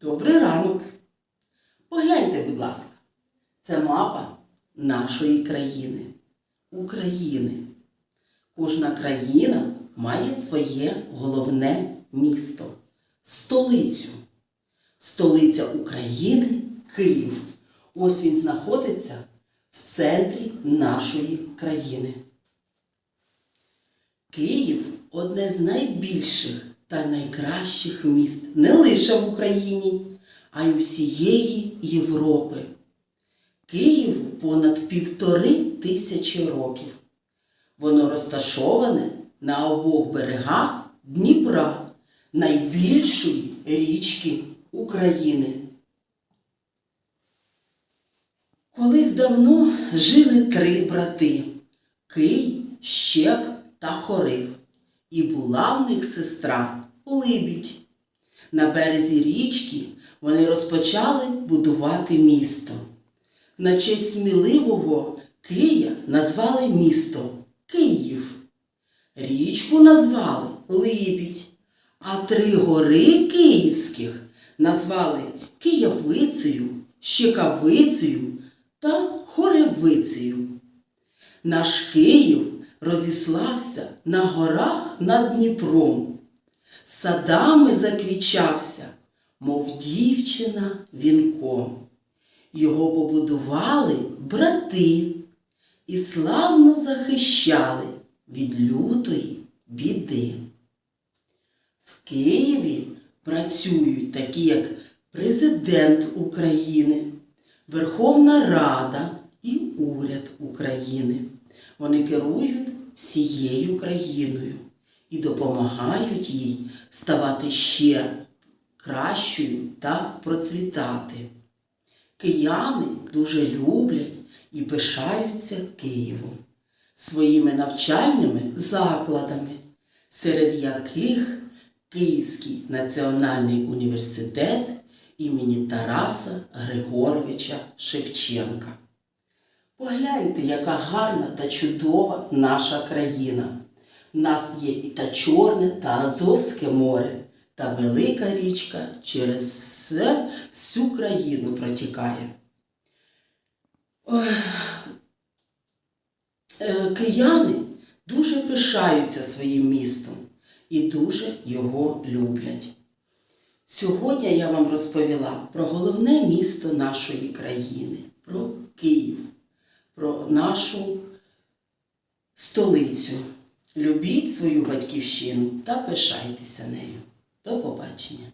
Добрий ранок. Погляньте, будь ласка, це мапа нашої країни. України. Кожна країна має своє головне місто столицю. Столиця України Київ. Ось він знаходиться в центрі нашої країни. Київ одне з найбільших та найкращих міст не лише в Україні, а й усієї Європи. Києву понад півтори тисячі років. Воно розташоване на обох берегах Дніпра, найбільшої річки України. Колись давно жили три брати Кий, Щек та Хорив. І була в них сестра Либідь. На березі річки вони розпочали будувати місто. На честь сміливого Кия назвали місто Київ. Річку назвали Либідь, а три гори київських назвали Киявицею, Щекавицею та Хоревицею. Наш Київ розіслався на горах над Дніпром, садами заквічався, мов дівчина вінком. Його побудували брати і славно захищали від лютої біди. В Києві працюють такі, як Президент України, Верховна Рада і Уряд України. Вони керують всією країною і допомагають їй ставати ще кращою та процвітати. Кияни дуже люблять і пишаються Києвом своїми навчальними закладами, серед яких Київський національний університет імені Тараса Григоровича Шевченка. Погляньте, яка гарна та чудова наша країна. У нас є і та Чорне, та Азовське море, та велика річка через все, всю країну протікає. Ой, е, Кияни дуже пишаються своїм містом і дуже його люблять. Сьогодні я вам розповіла про головне місто нашої країни, нашу столицю. Любіть свою батьківщину та пишайтеся нею. До побачення!